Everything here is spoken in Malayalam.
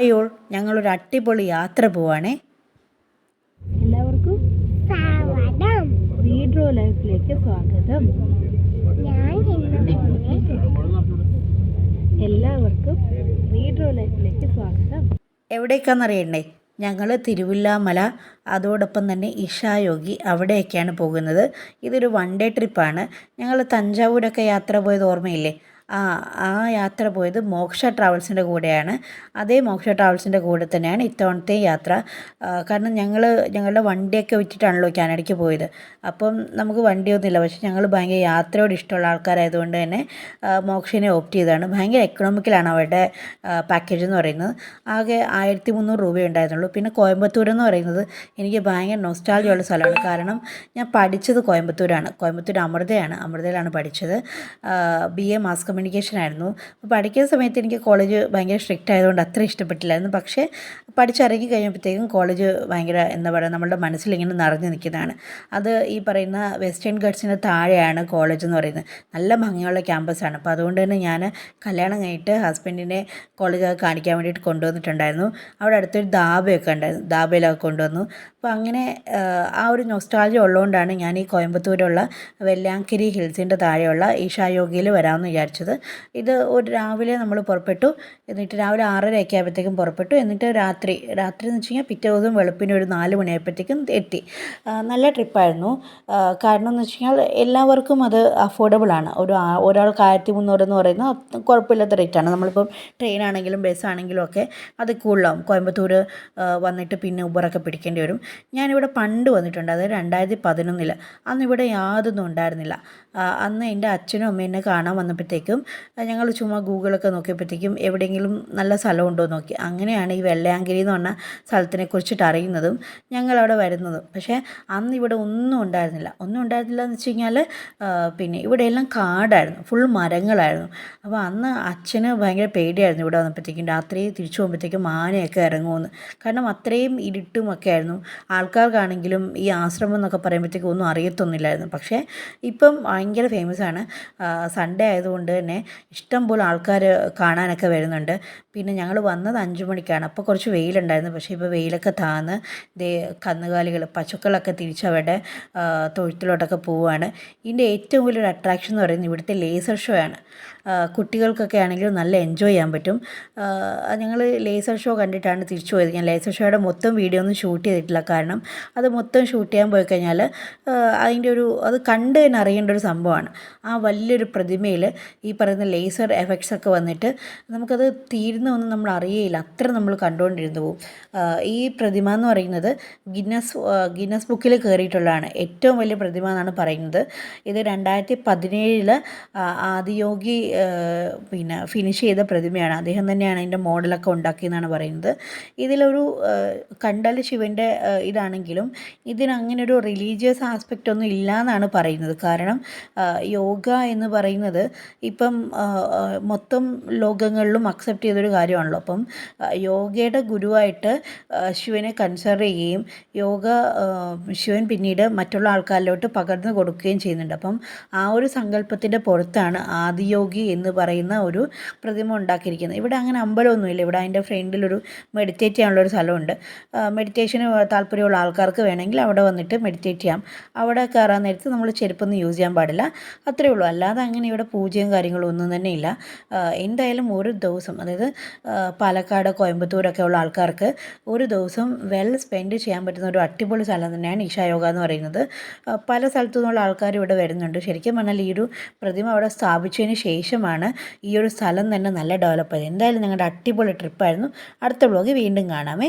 അയ്യോൾ ഞങ്ങളൊരു അടിപൊളി യാത്ര പോവാണേ. എല്ലാവർക്കും സ്വാഗതം. റീഡ്രോ ലൈഫിലേക്ക് സ്വാഗതം. എല്ലാവർക്കും റീഡ്രോ ലൈഫിലേക്ക് സ്വാഗതം. എവിടേക്കാണെന്നറിയണ്ടേ ഞങ്ങൾ തിരുവില്ലാമല അതോടൊപ്പം തന്നെ ഇഷായോഗി അവിടെയൊക്കെയാണ് പോകുന്നത്. ഇതൊരു വൺ ഡേ ട്രിപ്പാണ്. ഞങ്ങൾ തഞ്ചാവൂരൊക്കെ യാത്ര പോയത് ഓർമ്മയില്ലേ? ആ ആ യാത്ര പോയത് മോക്ഷ ട്രാവൽസിന്റെ കൂടെയാണ്. അതേ മോക്ഷ ട്രാവൽസിന്റെ കൂടെ തന്നെയാണ് ഇത്തവണത്തെ യാത്ര. കാരണം ഞങ്ങൾ ഞങ്ങളുടെ വണ്ടിയൊക്കെ വിറ്റിട്ടാണല്ലോ കാനഡയ്ക്ക് പോയത്. അപ്പം നമുക്ക് വണ്ടിയൊന്നുമില്ല. പക്ഷേ ഞങ്ങൾ ഭയങ്കര യാത്രയോട് ഇഷ്ടമുള്ള ആൾക്കാരായതുകൊണ്ട് തന്നെ മോക്ഷനെ ഓപ്റ്റ് ചെയ്തതാണ്. ഭയങ്കര എക്കണോമിക്കലാണ് അവരുടെ പാക്കേജ് എന്ന് പറയുന്നത്. ആകെ ആയിരത്തി മുന്നൂറ് രൂപയേ ഉണ്ടായിരുന്നുള്ളൂ. പിന്നെ കോയമ്പത്തൂർ എന്ന് പറയുന്നത് എനിക്ക് ഭയങ്കര നൊസ്റ്റാൾജിയ ഉള്ള സ്ഥലമാണ്. കാരണം ഞാൻ പഠിച്ചത് കോയമ്പത്തൂരാണ്. കോയമ്പത്തൂർ അമൃതയാണ്. അമൃതയിലാണ് പഠിച്ചത്. ബി എ മാസ് കമ്മ്യൂണിക്കേഷൻ ആയിരുന്നു. അപ്പോൾ പഠിക്കുന്ന സമയത്ത് എനിക്ക് കോളേജ് ഭയങ്കര സ്ട്രിക്റ്റ് ആയതുകൊണ്ട് അത്ര ഇഷ്ടപ്പെട്ടില്ലായിരുന്നു. പക്ഷേ പഠിച്ചിറങ്ങി കഴിഞ്ഞപ്പോഴത്തേക്കും കോളേജ് ഭയങ്കര എന്താ പറയുക നമ്മുടെ മനസ്സിൽ ഇങ്ങനെ നിറഞ്ഞു നിൽക്കുന്നതാണ്. അത് ഈ പറയുന്ന വെസ്റ്റേൺ ഗഡ്സിന് താഴെയാണ് കോളേജ് എന്ന് പറയുന്നത്. നല്ല ഭംഗിയുള്ള ക്യാമ്പസാണ് അപ്പോൾ അതുകൊണ്ട് തന്നെ ഞാൻ കല്യാണം കഴിഞ്ഞിട്ട് ഹസ്ബൻഡിനെ കോളേജ് കാണിക്കാൻ വേണ്ടിയിട്ട് കൊണ്ടുവന്നിട്ടുണ്ടായിരുന്നു. അവിടെ അടുത്തൊരു ദാബയൊക്കെ ഉണ്ടായിരുന്നു. ദാബയിലൊക്കെ കൊണ്ടുവന്നു. അപ്പോൾ അങ്ങനെ ആ, ഒരു നൊസ്റ്റാൾജി ഉള്ളതുകൊണ്ടാണ് ഞാൻ ഈ കോയമ്പത്തൂരുള്ള വെല്ലാങ്കിരി ഹിൽസിന്റെ താഴെയുള്ള ഈശായോഗിയിൽ വരാമെന്ന് വിചാരിച്ചത്. ഇത് ഒരു രാവിലെ നമ്മൾ പുറപ്പെട്ടു. എന്നിട്ട് രാവിലെ ആറരയൊക്കെ ആയപ്പോഴത്തേക്കും പുറപ്പെട്ടു. എന്നിട്ട് രാത്രി രാത്രി എന്ന് വെച്ച് കഴിഞ്ഞാൽ പിറ്റേ ദിവസം വെളുപ്പിന് ഒരു നാല് മണിയായപ്പോഴത്തേക്കും എത്തി. നല്ല ട്രിപ്പായിരുന്നു കാരണം എന്ന് വെച്ച് കഴിഞ്ഞാൽ എല്ലാവർക്കും അത് അഫോർഡബിൾ ആണ്. ഒരു ഒരാൾക്ക് ആയിരത്തി മുന്നൂറ് എന്ന് പറയുന്നത് കുഴപ്പമില്ലാത്ത റേറ്റാണ് നമ്മളിപ്പം ട്രെയിൻ ആണെങ്കിലും ബസ് ആണെങ്കിലും ഒക്കെ അത് കൂടുതലാവും. കോയമ്പത്തൂർ വന്നിട്ട് പിന്നെ ഉബറൊക്കെ പിടിക്കേണ്ടി വരും. ഞാനിവിടെ പണ്ട് വന്നിട്ടുണ്ട്. അത് രണ്ടായിരത്തി പതിനൊന്നിൽ അന്ന് ഇവിടെ യാതൊന്നും ഉണ്ടായിരുന്നില്ല. അന്ന് എന്റെ അച്ഛനും അമ്മേനെ കാണാൻ വന്നപ്പോഴത്തേക്കും ഞങ്ങൾ ചുമ്മാ ഗൂഗിളൊക്കെ നോക്കിയപ്പോഴത്തേക്കും എവിടെയെങ്കിലും നല്ല സ്ഥലമുണ്ടോ നോക്കി. അങ്ങനെയാണ് ഈ വെള്ളയാങ്കിരി എന്ന് പറഞ്ഞ സ്ഥലത്തിനെ കുറിച്ചിട്ട് അറിയുന്നതും ഞങ്ങളവിടെ വരുന്നതും. പക്ഷേ അന്ന് ഇവിടെ ഒന്നും ഉണ്ടായിരുന്നില്ല. ഒന്നും ഉണ്ടായിരുന്നില്ല എന്ന് വെച്ച് കഴിഞ്ഞാൽ പിന്നെ ഇവിടെ എല്ലാം കാടായിരുന്നു. ഫുൾ മരങ്ങളായിരുന്നു. അപ്പോൾ അന്ന് അച്ഛന് ഭയങ്കര പേടിയായിരുന്നു ഇവിടെ വന്നപ്പോഴത്തേക്കും. രാത്രി തിരിച്ചു പോകുമ്പോഴത്തേക്കും ആനയൊക്കെ ഇറങ്ങുമെന്ന്. കാരണം അത്രയും ഇരുട്ടും ഒക്കെ ആയിരുന്നു. ആൾക്കാർക്കാണെങ്കിലും ഈ ആശ്രമം എന്നൊക്കെ പറയുമ്പോഴത്തേക്കും ഒന്നും അറിയത്തൊന്നുമില്ലായിരുന്നു. പക്ഷേ ഇപ്പം ഭയങ്കര ഫേമസ് ആണ്. സൺഡേ ആയതുകൊണ്ട് തന്നെ ഇഷ്ടം പോലെ ആൾക്കാർ കാണാനൊക്കെ വരുന്നുണ്ട്. പിന്നെ ഞങ്ങൾ വന്നത് അഞ്ച് മണിക്കാണ്. അപ്പോൾ കുറച്ച് വെയിലുണ്ടായിരുന്നു. പക്ഷേ ഇപ്പോൾ വെയിലൊക്കെ താന്ന് ദേ കന്നുകാലികൾ പശുക്കളൊക്കെ അവിടെ തൊഴുത്തിലോട്ടൊക്കെ പോവുകയാണ് ഇതിന്റെ ഏറ്റവും വലിയൊരു അട്രാക്ഷൻ എന്ന് പറയുന്നത് ഇവിടുത്തെ ലേസർ ഷോ ആണ്. കുട്ടികൾക്കൊക്കെ ആണെങ്കിലും നല്ല എൻജോയ് ചെയ്യാൻ പറ്റും. ഞങ്ങൾ ലേസർ ഷോ കണ്ടിട്ടാണ് തിരിച്ചു പോയത്. ഞാൻ ലേസർ ഷോയുടെ മൊത്തം വീഡിയോ ഒന്നും ഷൂട്ട് ചെയ്തിട്ടില്ല. കാരണം അത് മൊത്തം ഷൂട്ട് ചെയ്യാൻ പോയി കഴിഞ്ഞാൽ അതിന്റെ ഒരു അത് കണ്ട് തന്നെ അറിയേണ്ട ഒരു സംഭവമാണ്. ആ വലിയൊരു പ്രതിമയിൽ ഈ പറയുന്ന ലേസർ എഫക്ട്സ് ഒക്കെ വന്നിട്ട് നമുക്കത് തീരുന്ന ഒന്നും നമ്മൾ അറിയേയില്ല. അത്ര നമ്മൾ കണ്ടുകൊണ്ടിരുന്നു പോകും ഈ പ്രതിമ എന്ന് പറയുന്നത് ഗിന്നസ് ഗിന്നസ് ബുക്കിൽ കയറിയിട്ടുള്ളതാണ് ഏറ്റവും വലിയ പ്രതിമ എന്നാണ് പറയുന്നത്. ഇത് രണ്ടായിരത്തി പതിനേഴിൽ ആദിയോഗി പിന്നെ ഫിനിഷ് ചെയ്ത പ്രതിമയാണ്. അദ്ദേഹം തന്നെയാണ് അതിന്റെ മോഡലൊക്കെ ഉണ്ടാക്കിയെന്നാണ് പറയുന്നത്. ഇതിലൊരു കണ്ടൽ ശിവന്റെ ഇതാണെങ്കിലും ഇതിനങ്ങനെ ഒരു റിലീജിയസ് ആസ്പെക്റ്റ് ഒന്നും ഇല്ല എന്നാണ് പറയുന്നത്. കാരണം യോഗ എന്ന് പറയുന്നത് ഇപ്പം മൊത്തം ലോകങ്ങളിലും അക്സെപ്റ്റ് ചെയ്തൊരു കാര്യമാണല്ലോ. അപ്പം യോഗയുടെ ഗുരുവായിട്ട് ശിവനെ കൺസിഡർ ചെയ്യുകയും യോഗ ശിവൻ പിന്നീട് മറ്റുള്ള ആൾക്കാരിലോട്ട് പകർന്നു കൊടുക്കുകയും ചെയ്യുന്നുണ്ട്. അപ്പം ആ ഒരു സങ്കല്പത്തിന്റെ പുറത്താണ് ആദിയോഗി എന്ന് പറയുന്ന ഒരു പ്രതിമ ഉണ്ടാക്കിയിരിക്കുന്നത്. ഇവിടെ അങ്ങനെ അമ്പലമൊന്നുമില്ല. ഇവിടെ അതിന്റെ ഫ്രണ്ടിലൊരു മെഡിറ്റേറ്റ് ചെയ്യാനുള്ള ഒരു സ്ഥലമുണ്ട്. മെഡിറ്റേഷന് താല്പര്യമുള്ള ആൾക്കാർക്ക് വേണമെങ്കിൽ അവിടെ വന്നിട്ട് മെഡിറ്റേറ്റ് ചെയ്യാം. അവിടെ കയറാൻ നേരത്ത് നമ്മൾ ചെരുപ്പൊന്നും യൂസ് ചെയ്യാൻ പാടില്ല. അത്രയേ ഉള്ളൂ. അല്ലാതെ അങ്ങനെ ഇവിടെ പൂജയും കാര്യങ്ങളും ഒന്നും തന്നെ ഇല്ല. എന്തായാലും ഒരു ദിവസം അതായത് പാലക്കാട് കോയമ്പത്തൂരൊക്കെ ഉള്ള ആൾക്കാർക്ക് ഒരു ദിവസം വെൽ സ്പെൻഡ് ചെയ്യാൻ പറ്റുന്ന ഒരു അടിപൊളി സ്ഥലം തന്നെയാണ് ഈശായോഗ എന്ന് പറയുന്നത്. പല സ്ഥലത്തു നിന്നുള്ള ആൾക്കാർ ഇവിടെ വരുന്നുണ്ട്. ശരിക്കും പറഞ്ഞാൽ ഈ ഒരു പ്രതിമ അവിടെ സ്ഥാപിച്ചതിന് ശേഷമാണ് ഈ ഒരു സ്ഥലം തന്നെ നല്ല ഡെവലപ്പ് ചെയ്ത് എന്തായാലും ഞങ്ങളുടെ അടിപൊളി ട്രിപ്പായിരുന്നു അടുത്ത വ്ളോഗ് വീണ്ടും കാണാമേ.